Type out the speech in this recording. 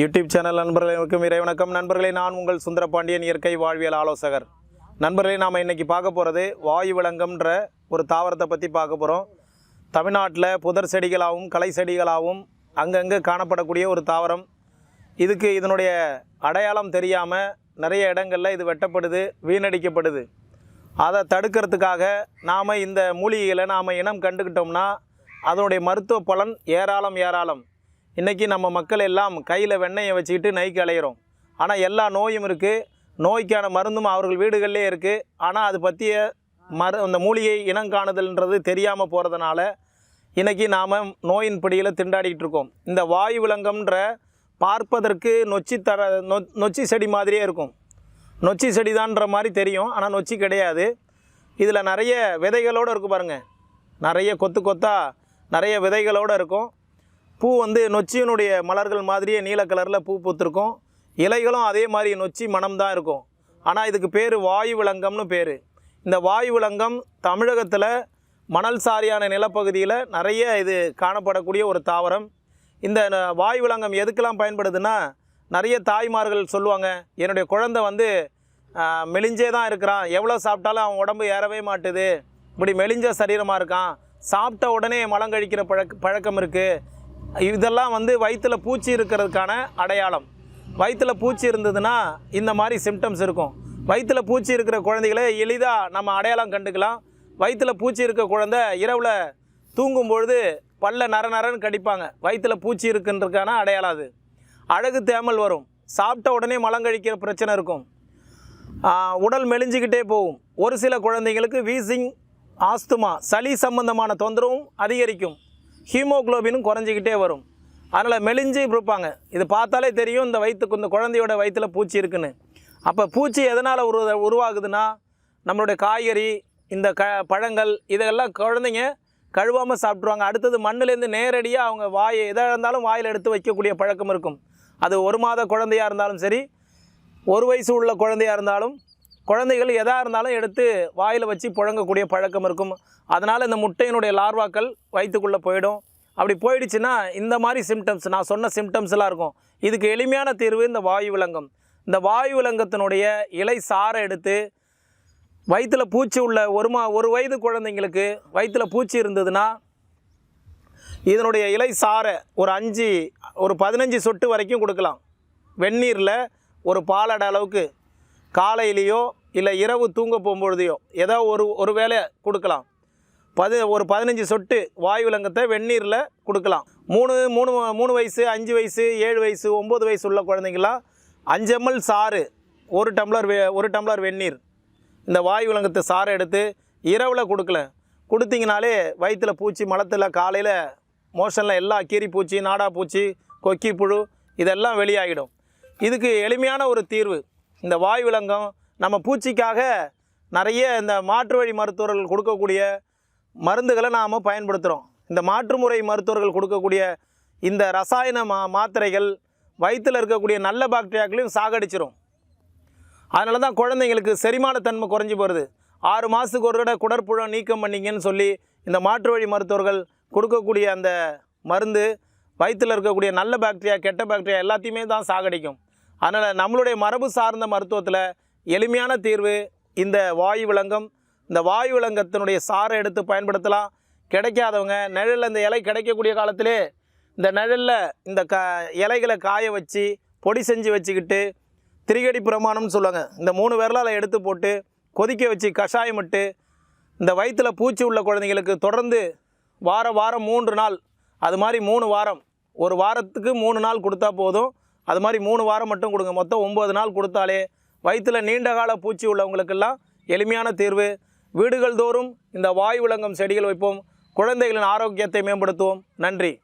YouTube channel நண்பர்களுக்கும் இறைவணக்கம் நண்பர்களே நான் உங்கள் சுந்தரபாண்டியன் இயற்கை வாழ்வியல் ஆலோசகர். நண்பர்களே நாம் இன்றைக்கி பார்க்க போகிறது வாயு விலங்கம்ன்ற ஒரு தாவரத்தை பற்றி பார்க்க போகிறோம் தமிழ்நாட்டில் புதர் செடிகளாகவும் களை செடிகளாகவும் அங்கங்கே காணப்படக்கூடிய ஒரு தாவரம். இதுக்கு இதனுடைய அடையாளம் தெரியாமல் நிறைய இடங்களில் இது வெட்டப்படுது வீணடிக்கப்படுது. அதை தடுக்கிறதுக்காக நாம் இந்த மூலிகைகளை நாம் இனம் கண்டுக்கிட்டோம்னா அதனுடைய மருத்துவ பலன் ஏராளம் ஏராளம். இன்றைக்கி நம்ம மக்கள் எல்லாம் கையில் வெண்ணெயை வச்சுக்கிட்டு நைக்கு அலையிறோம். ஆனால் எல்லா நோயும் இருக்குது நோய்க்கான மருந்தும் அவர்கள் வீடுகளிலே இருக்குது ஆனால் அது பற்றிய மரு அந்த மூலிகை இனம் காணுதல்ன்றது தெரியாமல் போகிறதுனால இன்றைக்கி நாம் நோயின் பிடியில் திண்டாடிக்கிட்டு இருக்கோம். இந்த வாயு விலங்கம்ன்ற பார்ப்பதற்கு நொச்சி தர நொ நொச்சி செடி மாதிரியே இருக்கும். நொச்சி செடிதான்ற மாதிரி தெரியும். ஆனால் நொச்சி கிடையாது. இதில் நிறைய விதைகளோடு இருக்கும் பாருங்கள் நிறைய கொத்து கொத்தாக நிறைய விதைகளோடு இருக்கும். பூ வந்து நொச்சியினுடைய மலர்கள் மாதிரியே நீல கலரில் பூ பூத்திருக்கும். இலைகளும் அதே மாதிரி நொச்சி மனம் தான் இருக்கும். ஆனால் இதுக்கு பேர் வாயு விலங்கம்னு பேர். இந்த வாயு விலங்கம் தமிழகத்தில் மணல் சாரியான நிலப்பகுதியில் நிறைய இது காணப்படக்கூடிய ஒரு தாவரம். இந்த ந- வாயு விலங்கம் எதுக்கெல்லாம் பயன்படுதுன்னா நிறைய தாய்மார்கள் சொல்லுவாங்க என்னுடைய குழந்தை வந்து மெலிஞ்சே தான் இருக்கிறான். எவ்வளோ சாப்பிட்டாலும் அவன் உடம்பு ஏறவே மாட்டுது. இப்படி மெலிஞ்ச சரீரமாக இருக்கான். சாப்பிட்ட உடனே மலம் கழிக்கிற பழக்க பழக்கம் இருக்குது இதெல்லாம் வந்து வயிற்றில் பூச்சி இருக்கிறதுக்கான அடையாளம். வயிற்றுல பூச்சி இருந்ததுன்னா இந்த மாதிரி சிம்டம்ஸ் இருக்கும். வயிற்றில் பூச்சி இருக்கிற குழந்தைகளை எளிதாக நம்ம அடையாளம் கண்டுக்கலாம். வயிற்றுல பூச்சி இருக்க குழந்தை இரவில் தூங்கும் பொழுது பல்ல நர நரன்னு கடிப்பாங்க. வயிற்றில் பூச்சி இருக்குன்றதுக்கான அடையாளம் அது. அழகு தேமல் வரும். சாப்பிட்ட உடனே மலங்கழிக்கிற பிரச்சனை இருக்கும். உடல் மெலிஞ்சிக்கிட்டே போகும். ஒரு சில குழந்தைங்களுக்கு வீசிங் ஆஸ்துமா சளி சம்பந்தமான தொந்தரவும் அதிகரிக்கும். ஹீமோகுளோபினும் குறைஞ்சிக்கிட்டே வரும். அதனால் மெலிஞ்சு இருப்பாங்க இது பார்த்தாலே தெரியும் இந்த வயிற்றுக்கு இந்த குழந்தையோட வயிற்றுல பூச்சி இருக்குன்னு. அப்போ பூச்சி எதனால் உரு உருவாகுதுன்னா நம்மளுடைய காய்கறி இந்த க பழங்கள் இதெல்லாம் குழந்தைங்க கழுவாமல் சாப்பிட்ருவாங்க அடுத்தது மண்ணுலேருந்து நேரடியாக அவங்க வாய் எதாக இருந்தாலும் வாயில் எடுத்து வைக்கக்கூடிய பழக்கம் இருக்கும். அது ஒரு மாத குழந்தையாக இருந்தாலும் சரி ஒரு வயசு உள்ள குழந்தையாக இருந்தாலும் குழந்தைகள் எதாக இருந்தாலும் எடுத்து வாயில் வச்சு புழங்கக்கூடிய பழக்கம் இருக்கும். அதனால் இந்த முட்டையினுடைய லார்வாக்கள் வயிற்றுக்குள்ளே போயிடும். அப்படி போயிடுச்சுன்னா இந்த மாதிரி சிம்டம்ஸ் நான் சொன்ன சிம்டம்ஸ்லாம் இருக்கும். இதுக்கு எளிமையான தீர்வு இந்த வாயு விலங்கம். இந்த வாயு விலங்கத்தினுடைய இலை சாரை எடுத்து வயிற்றில் பூச்சி உள்ள ஒரு மா ஒரு வயது குழந்தைங்களுக்கு வயிற்றில் பூச்சி இருந்ததுன்னா இதனுடைய இலை சாரை ஒரு அஞ்சு ஒரு பதினஞ்சு சொட்டு வரைக்கும் கொடுக்கலாம். வெந்நீரில் ஒரு பாலடை அளவுக்கு காலையிலையோ இல்லை இரவு தூங்க போகும்பொழுதையோ ஏதோ ஒரு ஒரு வேளை கொடுக்கலாம். பது ஒரு பதினஞ்சு சொட்டு வாயு விலங்கத்தை வெந்நீரில் கொடுக்கலாம். மூணு மூணு மூணு வயசு அஞ்சு வயசு ஏழு வயசு ஒம்பது வயசு உள்ள குழந்தைங்களாம் அஞ்சு எம்எல் சாறு ஒரு டம்ளர் வெ ஒரு டம்ளர் வெந்நீர் இந்த வாயு விலங்கத்தை சாறை எடுத்து இரவில் கொடுக்கல. கொடுத்தீங்கனாலே வயிற்றில் பூச்சி மலத்தில் காலையில் மோஷனில் எல்லா கீரி பூச்சி நாடா பூச்சி கொக்கி புழு இதெல்லாம் வெளியாகிடும். இதுக்கு எளிமையான ஒரு தீர்வு. இந்த வாய் விலங்கம் நம்ம பூச்சிக்காக நிறைய இந்த மாற்று வழி மருத்துவர்கள் கொடுக்கக்கூடிய மருந்துகளை நாம் பயன்படுத்துகிறோம் இந்த மாற்று முறை மருத்துவர்கள் கொடுக்கக்கூடிய இந்த ரசாயன மா மாத்திரைகள் வயிற்றில் இருக்கக்கூடிய நல்ல பாக்டீரியாக்களையும் சாகடிச்சிரும். அதனால தான் குழந்தைங்களுக்கு செரிமானத்தன்மை குறைஞ்சி போகிறது ஆறு மாதத்துக்கு ஒரு தடவை குடற்புழம் நீக்கம் பண்ணீங்கன்னு சொல்லி இந்த மாற்று வழி மருத்துவர்கள் கொடுக்கக்கூடிய அந்த மருந்து வயிற்றில் இருக்கக்கூடிய நல்ல பாக்டீரியா கெட்ட பாக்டீரியா எல்லாத்தையுமே தான் சாகடிக்கும். அதனால் நம்மளுடைய மரபு சார்ந்த மருத்துவத்தில் எளிமையான தீர்வு இந்த வாயு விலங்கம். இந்த வாயு விலங்கத்தினுடைய சாரை எடுத்து பயன்படுத்தலாம். கிடைக்காதவங்க நிழலில் இந்த இலை கிடைக்கக்கூடிய காலத்திலே இந்த நிழலில் இந்த க இலைகளை காய வச்சு பொடி செஞ்சு வச்சுக்கிட்டு திரிகடி பிரமாணம்னு சொல்லுவாங்க. இந்த மூணு விரலால் எடுத்து போட்டு கொதிக்க வச்சு கஷாயம் இட்டு இந்த வயிற்றில் பூச்சி உள்ள குழந்தைங்களுக்கு தொடர்ந்து வார வாரம் மூன்று நாள். அது மாதிரி மூணு வாரம். ஒரு வாரத்துக்கு மூணு நாள் கொடுத்தா போதும். அது மாதிரி மூணு வாரம் மட்டும் கொடுங்க. மொத்தம் ஒம்பது நாள் கொடுத்தாலே வயிற்றில் நீண்ட கால பூச்சி உள்ளவங்களுக்கெல்லாம் எளிமையான தீர்வு. வீடுகள் தோறும் இந்த வாயு விலங்கம் செடிகள் வைப்போம். குழந்தைகளின் ஆரோக்கியத்தை மேம்படுத்துவோம். நன்றி.